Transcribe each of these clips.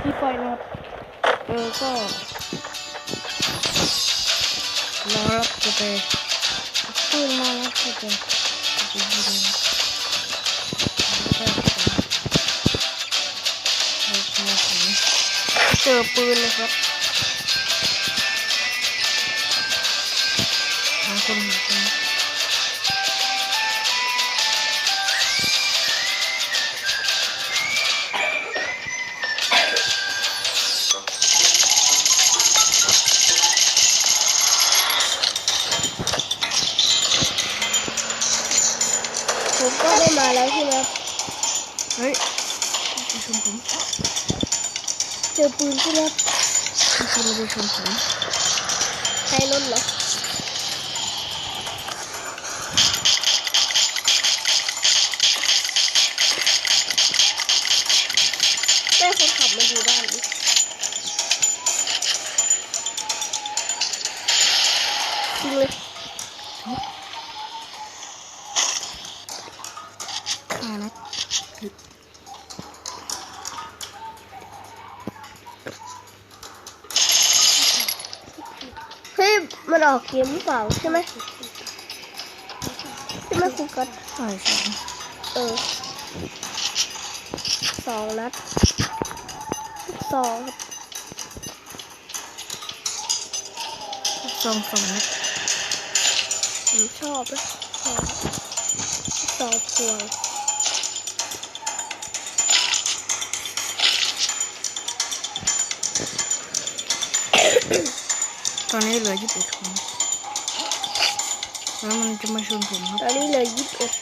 ที่ไฟนะครับเออก็รอรับจะไปปืนมารับจะไปจะไปยิงใช่ครับเจอปืนเลยครับ ผมก็ได้มาแล้วใช่ไหมเฮ้ยไปชมผมเจอปืนใช่ไหมมีคนมาไปชมผมใช้รถเหรอแม่คนขับมาอยู่บ้านดิจริงเลย มันออกเกมหรือเปล่าใช่ไหมใช่ไหมคุณกัดใช่ใช่เออสองนัดสองสองสองนัดผมชอบนะสองสองพวง ตอนนี้เหลือยี่สิบเอ็ดคนแล้วมันจะมาชนผมครับ ตอนนี้เหลือยี่สิบเอ็ด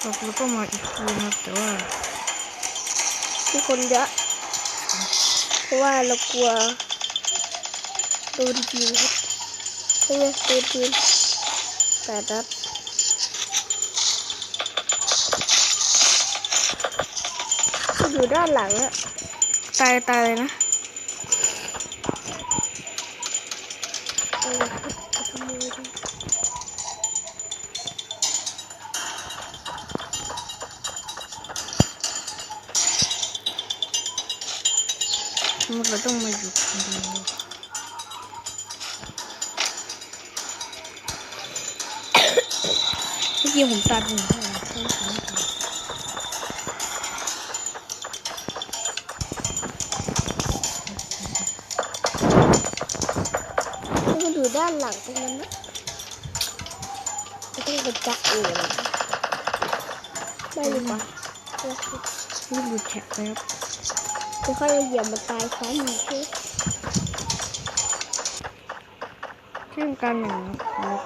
ครับแล้วก็มาอีกคืนครับแต่ว่ามีคนเยอะเพราะว่าเรากลัวโดนยิงครับไม่ไงโดนยิงแต่นัด อยู่ด้านหลังอะตายตายเลยนะเอาละครับจะขโมยดิมันก็ต้องมาอยู่คนเดียวเมื่อกี้ผมตัดหนึ่ ดูด้านหลังตรงนั้นนะไม่ต้องไปจักเองได้หรือเปล่านี่ดูแท็กแล้วจะค่อยมาเหยียบมันตายซ้ำอีกใช่ไหมเช่นกันอย่างนี้ครับ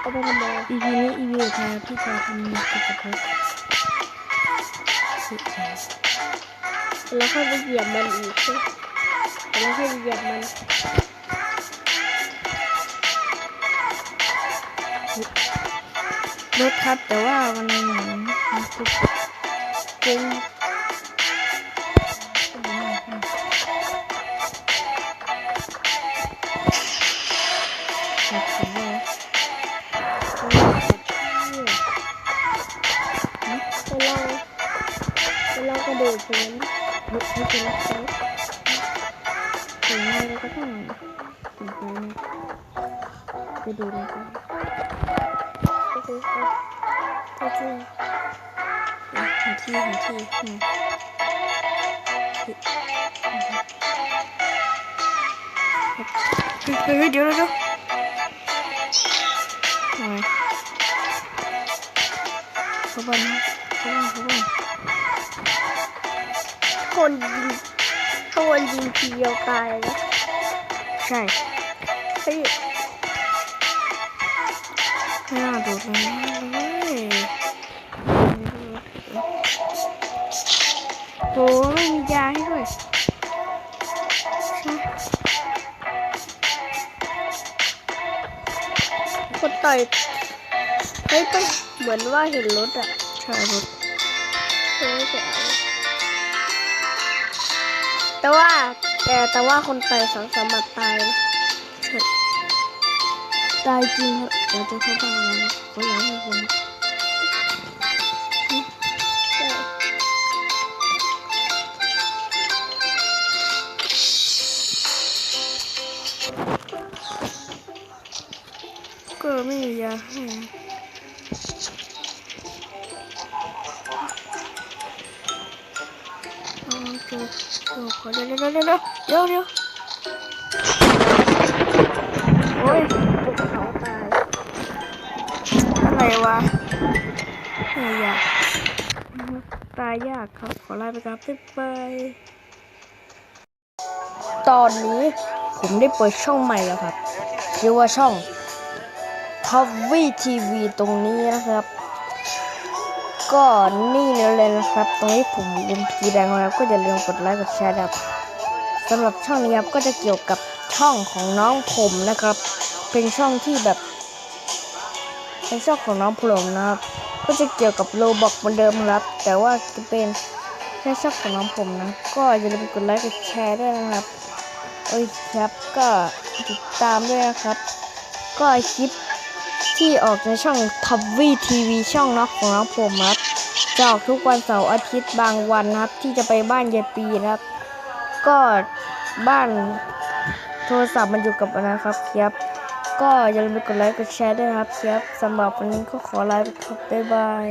เอาไปทำไมอีพีนี้อีพีสุดท้ายที่จะทำมีกิจกรรมสุดท้ายแล้วค่อยไปเหยียบมันอีก ใช่ไมแล้วค่เหยียบมันรถครับแต่ว่ามันเหมือนมันคือจริงครับผมว่าไปลองไปลองกระโดดตรงนั้นลุกให้เป็นไง เราก็ต้องถึงไปนะไปดูนะครับโอเคครับโอเคหาที่หาที่เฮ้ยเฮ้ยเดี๋ยวเดี๋ยวขบ้านขบ้านขบ้านคนยิงคนยิงทีเดียวตายนะ ใช่เฮ้ยไม่น่าโดดลงมาเลยโหไม่มียาให้ด้วยใช่คนต่อยเฮ้ยต้องเหมือนว่าเห็นรถอะ ใช่รถเฮ้ยจะเอาแต่ว่า แต่แต่ว่าคนต่อยสองสามหมัตายตายจริงครับเราจะเข้าบ้านแล้วเขาอยาให้ผมก็ไม่มียาให้ เคโอ้ขอเดี๋ยวเดี๋ยวเดี๋ยวเดี๋ยวเดี๋ยวโอ้ยภูเขาตายอะไรวะเฮียากตายยากครับ ขอลาไปครับบ๊ายบายตอนนี้ผมได้เปิดช่องใหม่แล้วครับชื่อว่าช่อง t o v y TV ตรงนี้นะครับ ก็นี่เลยนะครับ ตรงนี้ผมลืมทีแดงไว้ครับก็อย่าลืมกดไลค์กดแชร์นะครับสำหรับช่องนี้ครับก็จะเกี่ยวกับช่องของน้องผมนะครับ เป็นช่องที่แบบ เป็นช่องของน้องพลมนะครับ ก็จะเกี่ยวกับโลบอกเหมือนเดิมครับ แต่ว่าจะเป็นแค่ช่องของน้องผมนะ ก็อย่าลืมกดไลค์กดแชร์ด้วยนะครับ โอ้ยครับก็ติดตามด้วยนะครับ ก็คลิป ที่ออกในช่องทับวีทีวีช่องน้องของน้องผมครับจะออกทุกวันเสาร์อาทิตย์บางวันนะครับ ที่จะไปบ้านยายปีนะครับ ก็บ้านโทรศัพท์มันอยู่กับอนะครับครับ ก็อย่าลืมกดไลค์กดแชร์ด้วยนะครับครับสำหรับวันนี้ก็ขอลาไปครับบ๊ายบาย